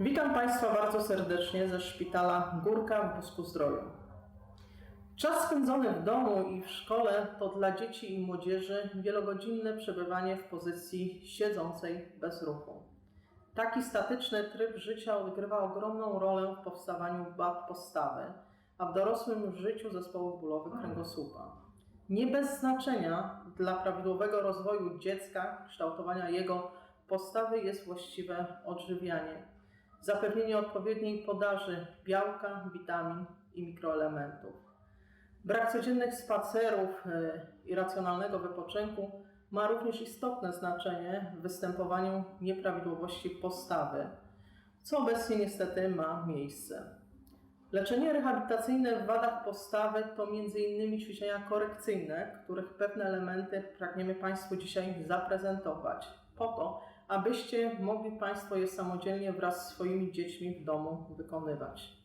Witam Państwa bardzo serdecznie ze szpitala Górka w Busku Zdroju. Czas spędzony w domu i w szkole to dla dzieci i młodzieży wielogodzinne przebywanie w pozycji siedzącej bez ruchu. Taki statyczny tryb życia odgrywa ogromną rolę w powstawaniu wad postawy, a w dorosłym życiu zespołów bólowych kręgosłupa. Nie bez znaczenia dla prawidłowego rozwoju dziecka, kształtowania jego postawy jest właściwe odżywianie, zapewnienie odpowiedniej podaży białka, witamin i mikroelementów. Brak codziennych spacerów y, i racjonalnego wypoczynku ma również istotne znaczenie w występowaniu nieprawidłowości postawy, co obecnie niestety ma miejsce. Leczenie rehabilitacyjne w wadach postawy to m.in. ćwiczenia korekcyjne, których pewne elementy pragniemy Państwu dzisiaj zaprezentować, po to, abyście mogli Państwo je samodzielnie wraz z swoimi dziećmi w domu wykonywać.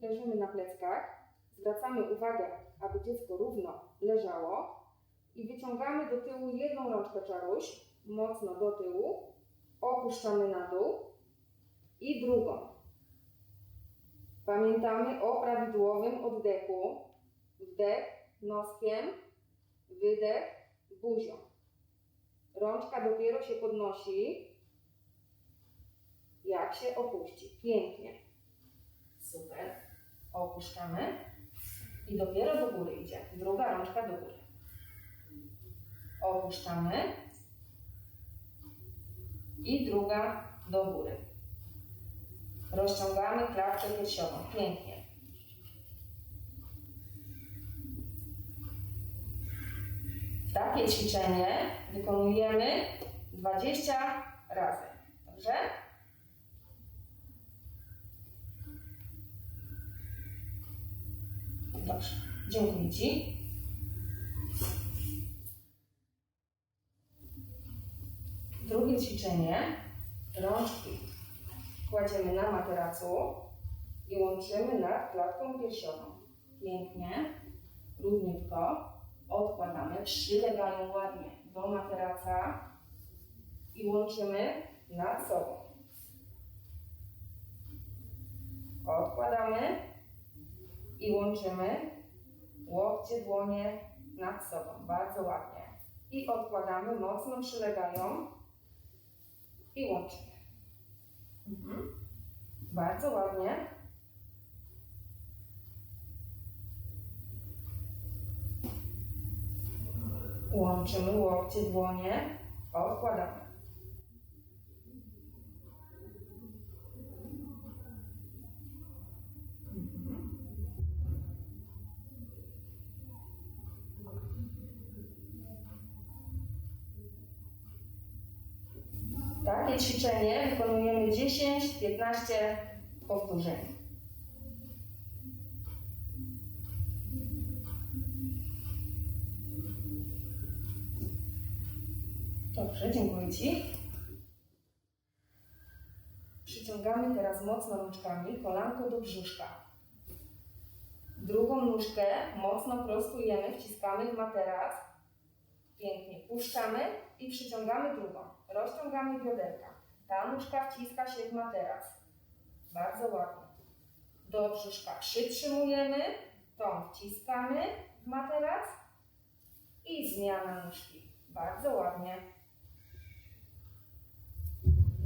Leżymy na pleckach, zwracamy uwagę, aby dziecko równo leżało i wyciągamy do tyłu jedną rączkę czaruś, mocno do tyłu, opuszczamy na dół i drugą. Pamiętamy o prawidłowym oddechu. Wdech noskiem, wydech buzią. Rączka dopiero się podnosi, jak się opuści. Pięknie. Super. Opuszczamy i dopiero do góry idzie. Druga rączka do góry. Opuszczamy i druga do góry. Rozciągamy klatkę piersiową. Pięknie. Takie ćwiczenie wykonujemy 20 razy. Dobrze? Dobrze. Dziękuję Ci. Drugie ćwiczenie. Rączki kładziemy na materacu i łączymy nad klatką piersiową. Pięknie, równiutko. Odkładamy, przylegają ładnie do materaca i łączymy nad sobą. Odkładamy i łączymy łokcie, dłonie nad sobą. Bardzo ładnie. I odkładamy, mocno przylegają i łączymy. Mhm. Bardzo ładnie. Łączymy łokcie, dłonie, odkładamy. Takie ćwiczenie wykonujemy 10-15 powtórzeń. Dobrze, dziękuję Ci. Przyciągamy teraz mocno rączkami kolanko do brzuszka. Drugą nóżkę mocno prostujemy, wciskamy w materac. Pięknie puszczamy i przyciągamy drugą. Rozciągamy bioderka. Ta nóżka wciska się w materac. Bardzo ładnie. Do brzuszka przytrzymujemy, tą wciskamy w materac i zmiana nóżki. Bardzo ładnie.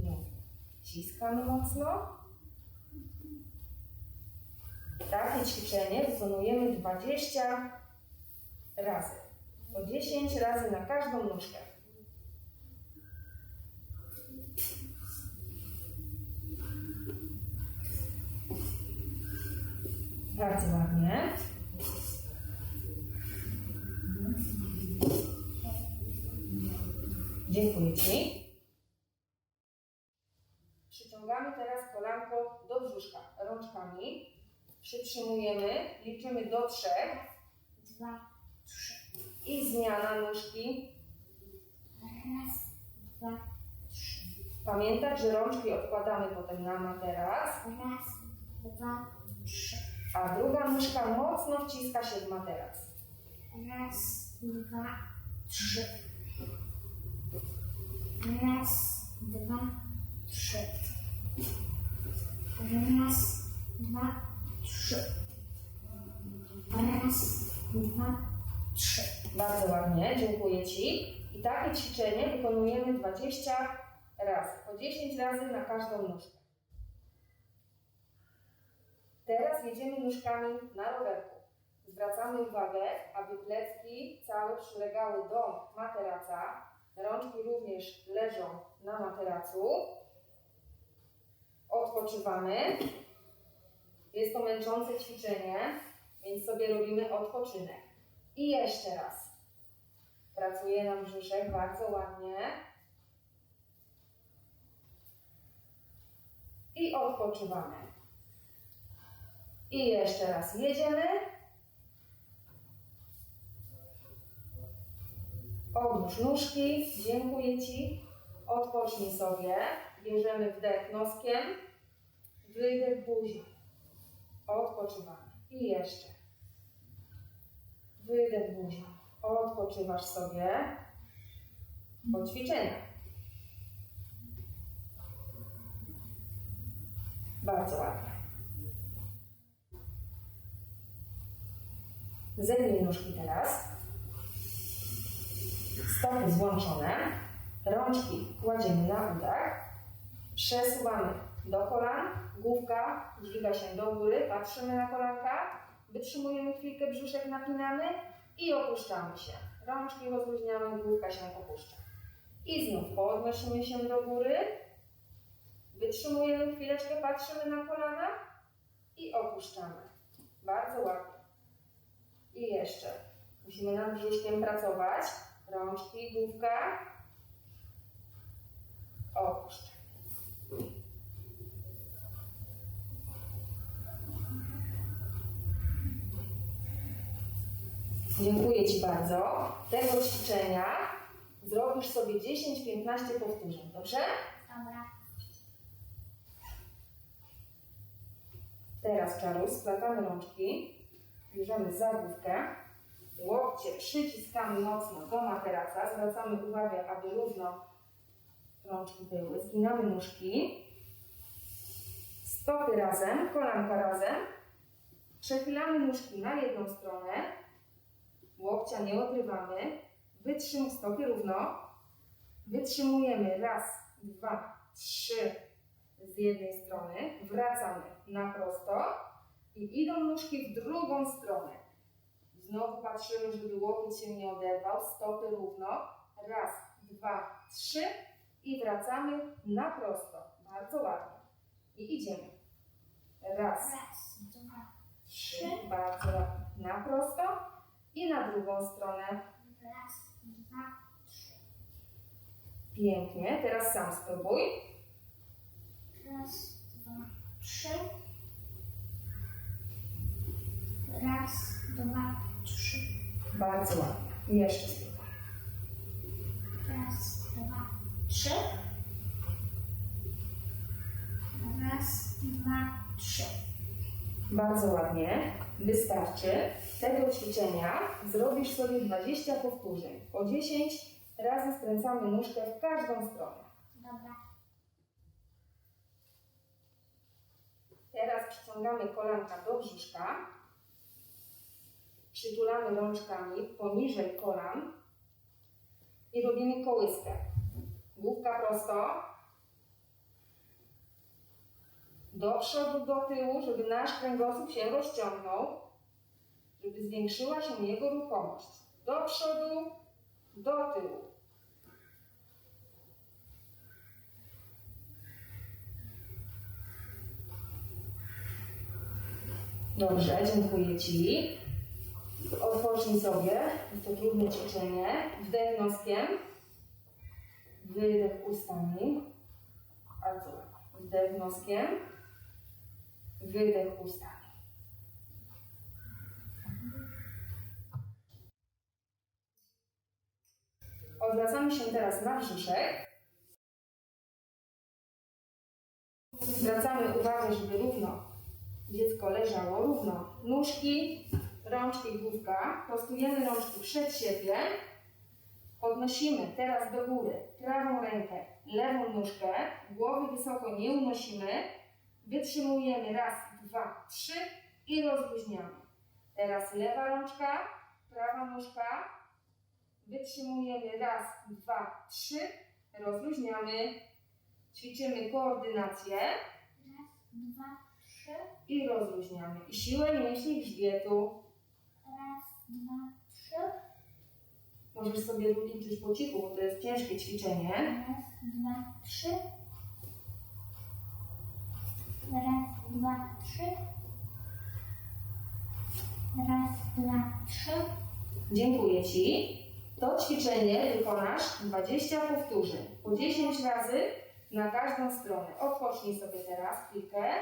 Pięknie. Wciskamy mocno. Takie ćwiczenie wykonujemy 20 razy. Po 10 razy na każdą nóżkę. Bardzo ładnie. Dziękuję Ci. Przyciągamy teraz kolanko do brzuszka rączkami. Przytrzymujemy, liczymy do trzech dwa, trzy. i zmiana nóżki. Raz, dwa, trzy. Pamiętać, że rączki odkładamy potem na materac, Raz, dwa, trzy. a druga nóżka mocno wciska się w materac. Raz, dwa, trzy. I takie ćwiczenie wykonujemy 20 razy, po 10 razy na każdą nóżkę. Teraz jedziemy nóżkami na rowerku. Zwracamy uwagę, aby plecki całe przylegały do materaca. Rączki również leżą na materacu. Odpoczywamy. Jest to męczące ćwiczenie, więc sobie robimy odpoczynek. I jeszcze raz. Pracuje nam brzuszek bardzo ładnie. I odpoczywamy. I jeszcze raz jedziemy. Odłóż nóżki, dziękuję Ci. Odpocznij sobie. Bierzemy wdech noskiem, wydech buzią. Odpoczywamy. I jeszcze. Wydech buzią. Odpoczywasz sobie po ćwiczeniach. Bardzo ładnie. Zegnij nóżki teraz. Stopy złączone. Rączki kładziemy na udach. Przesuwamy do kolan. Główka dźwiga się do góry. Patrzymy na kolanka. Wytrzymujemy chwilkę, brzuszek napinamy i opuszczamy się. Rączki rozluźniamy, główka się opuszcza. I znów podnosimy się do góry. Wytrzymujemy chwileczkę, patrzymy na kolana i opuszczamy. Bardzo ładnie. I jeszcze. Musimy nad brzuszkiem pracować. Rączki, główka. Opuszczamy. Dziękuję Ci bardzo. Tego ćwiczenia zrobisz sobie 10-15 powtórzeń, dobrze? Dobra. Teraz czaru, splatamy rączki, bierzemy za główkę, łokcie przyciskamy mocno do materaca, zwracamy uwagę, aby równo rączki były, zginamy nóżki, stopy razem, kolanka razem, przechylamy nóżki na jedną stronę, łokcia nie odrywamy, wytrzym stopy równo, wytrzymujemy raz, dwa, trzy, z jednej strony, wracamy na prosto i idą nóżki w drugą stronę. Znowu patrzymy, żeby łokieć się nie oderwał, stopy równo, raz, dwa, trzy i wracamy na prosto. Bardzo ładnie. I idziemy. Raz, Raz, dwa, trzy, bardzo ładnie. Na prosto i na drugą stronę. raz, dwa, trzy. Pięknie. Teraz sam spróbuj. Raz, dwa, trzy. Raz, dwa, trzy. Bardzo ładnie. Jeszcze spróbuj. Raz, dwa, trzy. Raz, dwa, trzy. Bardzo ładnie. Wystarczy. Tego ćwiczenia zrobisz sobie 20 powtórzeń. Po 10 razy skręcamy nóżkę w każdą stronę. Dobra. Teraz przyciągamy kolanka do brzuszka. Przytulamy rączkami poniżej kolan i robimy kołyskę. Główka prosto. Do przodu, do tyłu, żeby nasz kręgosłup się rozciągnął, żeby zwiększyła się jego ruchomość. Do przodu, do tyłu. Dobrze, dziękuję Ci. Odpocznij sobie, jest to trudne ćwiczenie. Wdech noskiem, wydech ustami. Bardzo ładnie. Wdech noskiem, wydech ustami. Odwracamy się teraz na brzuszek. Zwracamy uwagę, żeby równo dziecko leżało równo. Nóżki, rączki, główka. Prostujemy rączki przed siebie. Podnosimy teraz do góry prawą rękę, lewą nóżkę, głowy wysoko nie unosimy. Wytrzymujemy raz, dwa, trzy i rozluźniamy. Teraz lewa rączka, prawa nóżka. Wytrzymujemy raz, dwa, trzy. Rozluźniamy. Ćwiczymy koordynację Raz, dwa, trzy. i rozluźniamy. I siłę mięśni grzbietu. Raz, dwa, trzy. Możesz sobie liczyć po cichu, bo to jest ciężkie ćwiczenie. Raz, dwa, trzy. Raz, dwa, trzy. Raz, dwa, trzy. Dziękuję Ci. To ćwiczenie wykonasz 20 powtórzeń. Po 10 razy na każdą stronę. Odpocznij sobie teraz chwilkę.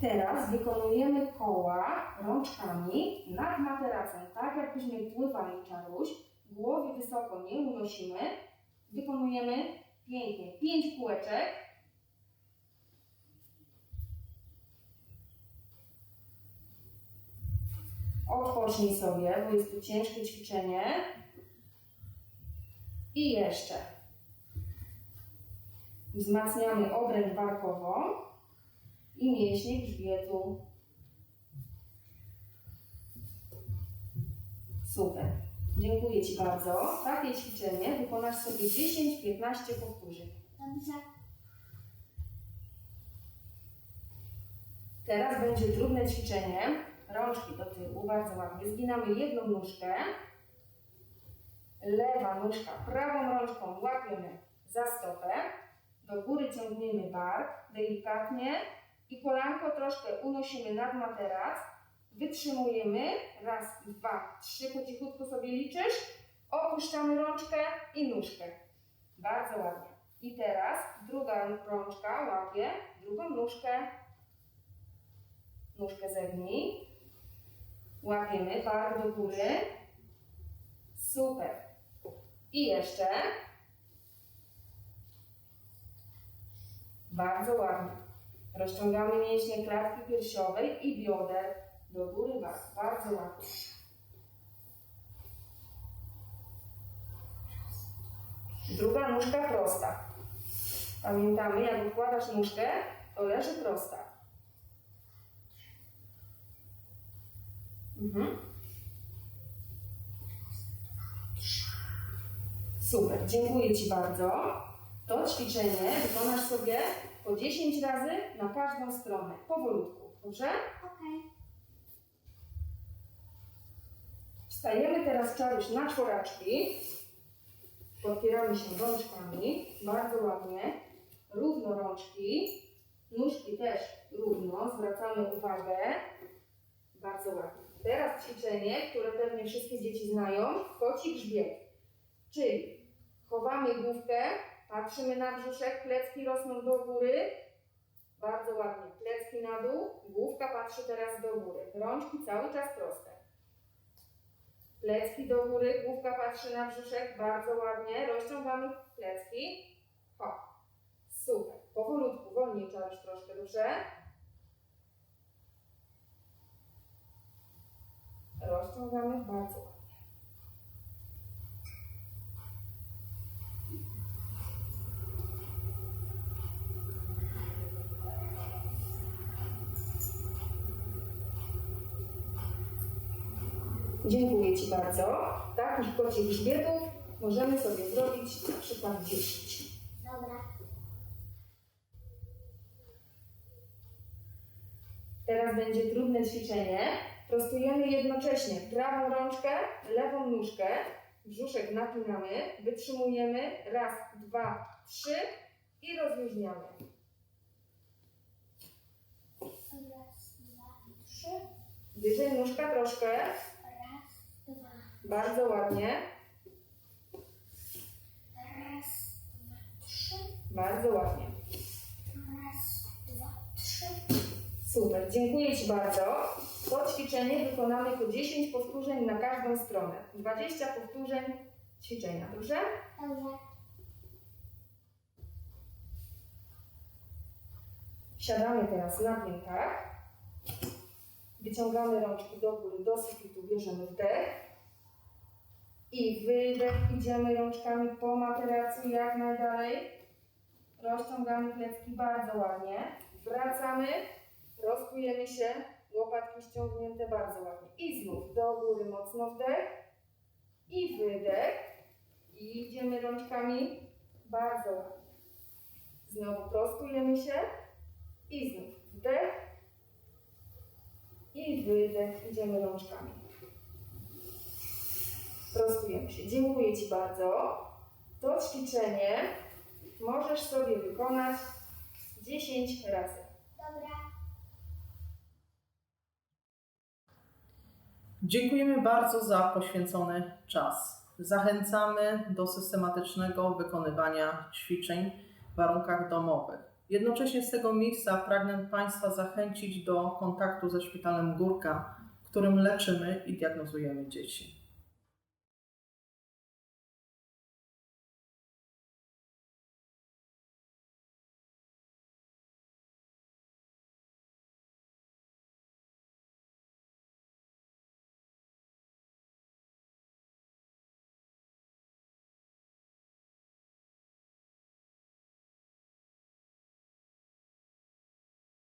Teraz wykonujemy koła rączkami nad materacem, tak jakbyśmy pływali czaruś. Głowy wysoko nie unosimy. Wykonujemy pięknie 5 kółeczek. Odpocznij sobie, bo jest to ciężkie ćwiczenie. I jeszcze. Wzmacniamy obręcz barkową i mięśnie grzbietu. Super. Dziękuję Ci bardzo. Takie ćwiczenie wykonasz sobie 10-15 powtórzeń. Dobrze. Teraz będzie trudne ćwiczenie. Rączki do tyłu, bardzo ładnie. Zginamy jedną nóżkę. Lewa nóżka prawą rączką łapiemy za stopę. Do góry ciągniemy bark delikatnie i kolanko troszkę unosimy nad materac. Wytrzymujemy. Raz, dwa, trzy. Po cichutku sobie liczysz. Opuszczamy rączkę i nóżkę. Bardzo ładnie. I teraz druga rączka łapie drugą nóżkę nóżkę zegnij. Łapiemy bark do góry. Super. I jeszcze. Bardzo ładnie. Rozciągamy mięśnie klatki piersiowej i bioder do góry. Bardzo ładnie. Druga nóżka prosta. Pamiętamy, jak układasz nóżkę, to leży prosta. Mhm. Super, dziękuję Ci bardzo. To ćwiczenie wykonasz sobie po 10 razy na każdą stronę, powolutku, dobrze? Okej. Wstajemy teraz czaruś na czworaczki. Podpieramy się rączkami, bardzo ładnie. Równo rączki, nóżki też równo, zwracamy uwagę. Bardzo ładnie. Teraz ćwiczenie, które pewnie wszystkie dzieci znają, koci grzbiet. Czyli chowamy główkę, patrzymy na brzuszek, plecki rosną do góry. Bardzo ładnie. Plecki na dół, główka patrzy teraz do góry. Rączki cały czas proste. Plecki do góry, główka patrzy na brzuszek, bardzo ładnie. Rozciągamy plecki. Hop. Super. Powolutku, wolniej czaruś troszkę, dobrze? Rozciągamy bardzo ładnie. Dziękuję Ci bardzo. Takich kocich grzbietów możemy sobie zrobić na przykład 10. Dobra. Teraz będzie trudne ćwiczenie. Prostujemy jednocześnie prawą rączkę, lewą nóżkę, brzuszek napinamy, wytrzymujemy, raz, dwa, trzy i rozluźniamy. Raz, dwa, trzy. Wyżej nóżka troszkę. Bardzo ładnie, Raz, dwa, trzy. bardzo ładnie. Raz, dwa, trzy. Super, dziękuję Ci bardzo. To ćwiczenie wykonamy po 10 powtórzeń na każdą stronę. 20 powtórzeń ćwiczenia, dobrze? Dobrze. Siadamy teraz na piętach. Wyciągamy rączki do góry, do sufitu, bierzemy wdech i wydech. Idziemy rączkami po materacu jak najdalej. Rozciągamy plecki bardzo ładnie. Wracamy, rozkujemy się, łopatki ściągnięte bardzo ładnie. I znów do góry mocno wdech i wydech. I idziemy rączkami bardzo ładnie. Znowu prostujemy się i znów wdech i wydech. Idziemy rączkami. Prostujemy się. Dziękuję Ci bardzo. To ćwiczenie możesz sobie wykonać 10 razy. Dobra. Dziękujemy bardzo za poświęcony czas. Zachęcamy do systematycznego wykonywania ćwiczeń w warunkach domowych. Jednocześnie z tego miejsca pragnę Państwa zachęcić do kontaktu ze Szpitalem Górka, w którym leczymy i diagnozujemy dzieci.